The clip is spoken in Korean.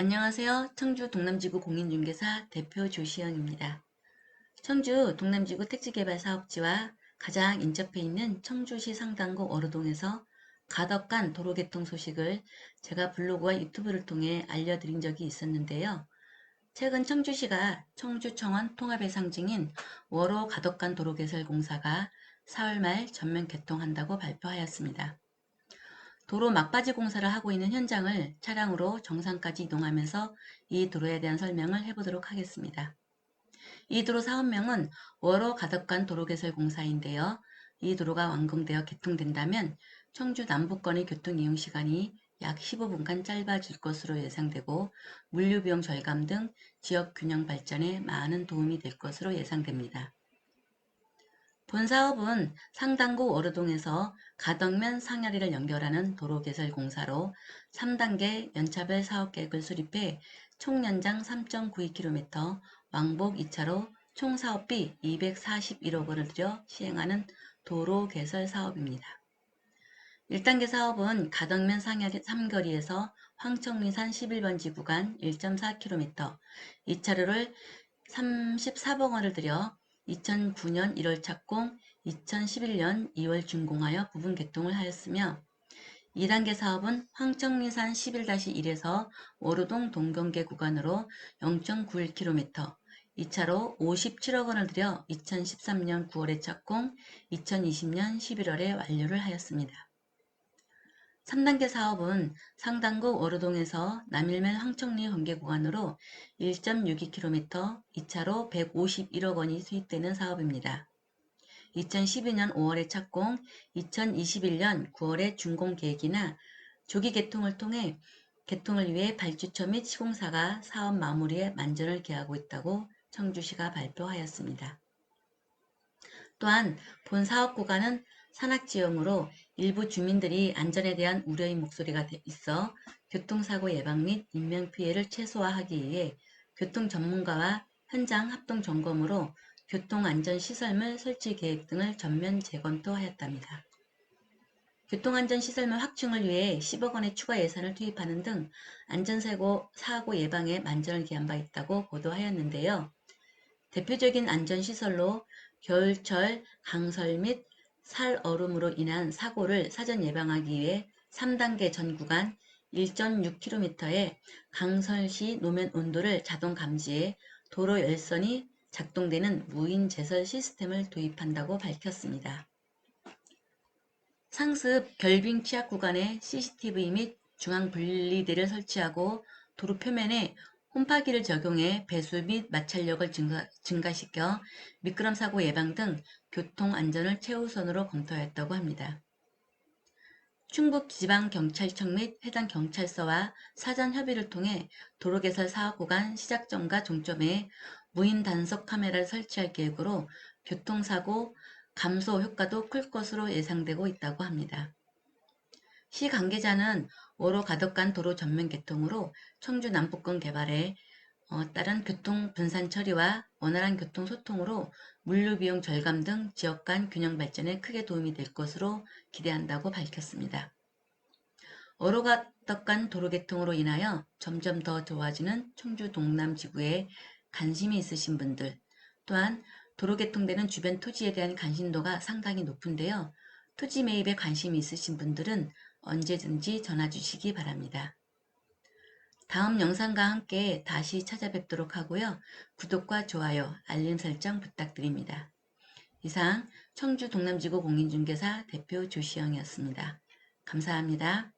안녕하세요. 청주 동남지구 공인중개사 대표 조시영입니다. 청주 동남지구 택지개발사업지와 가장 인접해 있는 청주시 상당구 어루동에서 가덕간 도로 개통 소식을 제가 블로그와 유튜브를 통해 알려드린 적이 있었는데요. 최근 청주시가 청주청원 통합의 상징인 월호 가덕간 도로 개설 공사가 4월 말 전면 개통한다고 발표하였습니다. 도로 막바지 공사를 하고 있는 현장을 차량으로 정상까지 이동하면서 이 도로에 대한 설명을 해보도록 하겠습니다. 이 도로 사업명은 월호 가덕간 도로개설 공사인데요. 이 도로가 완공되어 개통된다면 청주 남부권의 교통 이용 시간이 약 15분간 짧아질 것으로 예상되고 물류 비용 절감 등 지역 균형 발전에 많은 도움이 될 것으로 예상됩니다. 본 사업은 상당구 어르동에서 가덕면 상야리를 연결하는 도로 개설 공사로 3단계 연차별 사업계획을 수립해 총 연장 3.92km, 왕복 2차로 총 사업비 241억 원을 들여 시행하는 도로 개설 사업입니다. 1단계 사업은 가덕면 상야리 3거리에서 황청리산 11번지 구간 1.4km, 2차로를 34억 원을 들여 2009년 1월 착공, 2011년 2월 준공하여 부분 개통을 하였으며 2단계 사업은 황청리산 11-1에서 오르동 동경계 구간으로 0.91km, 2차로 57억 원을 들여 2013년 9월에 착공, 2020년 11월에 완료를 하였습니다. 3단계 사업은 상당구 어르동에서 남일면 황청리 관계 구간으로 1.62km, 2차로 151억 원이 수입되는 사업입니다. 2012년 5월에 착공, 2021년 9월에 준공 계획이나 조기 개통을 통해 개통을 위해 발주처 및 시공사가 사업 마무리에 만전을 기하고 있다고 청주시가 발표하였습니다. 또한 본 사업 구간은 산악지형으로 일부 주민들이 안전에 대한 우려의 목소리가 있어 교통사고 예방 및 인명피해를 최소화하기 위해 교통 전문가와 현장 합동 점검으로 교통안전시설물 설치 계획 등을 전면 재검토하였답니다. 교통안전시설물 확충을 위해 10억 원의 추가 예산을 투입하는 등 안전사고 사고 예방에 만전을 기한 바 있다고 보도하였는데요. 대표적인 안전시설로 겨울철 강설 및 살 얼음으로 인한 사고를 사전 예방하기 위해 3단계 전 구간 1.6km의 강설시 노면 온도를 자동 감지해 도로 열선이 작동되는 무인 제설 시스템을 도입한다고 밝혔습니다. 상습 결빙 취약 구간에 CCTV 및 중앙 분리대를 설치하고 도로 표면에 홈파기를 적용해 배수 및 마찰력을 증가, 시켜 미끄럼 사고 예방 등 교통 안전을 최우선으로 검토하였다고 합니다. 충북지방경찰청 및 해당 경찰서와 사전 협의를 통해 도로 개설 사업 구간 시작점과 종점에 무인 단속 카메라를 설치할 계획으로 교통사고 감소 효과도 클 것으로 예상되고 있다고 합니다. 시 관계자는 오로 가덕간 도로 전면 개통으로 청주 남북권 개발에 어, 따른 교통 분산 처리와 원활한 교통 소통으로 물류 비용 절감 등 지역 간 균형 발전에 크게 도움이 될 것으로 기대한다고 밝혔습니다. 어로 가덕간 도로 개통으로 인하여 점점 더 좋아지는 청주 동남 지구에 관심이 있으신 분들 또한 도로 개통되는 주변 토지에 대한 관심도가 상당히 높은데요. 토지 매입에 관심이 있으신 분들은 언제든지 전화 주시기 바랍니다. 다음 영상과 함께 다시 찾아뵙도록 하고요. 구독과 좋아요, 알림 설정 부탁드립니다. 이상 청주 동남지구 공인중개사 대표 조시영이었습니다. 감사합니다.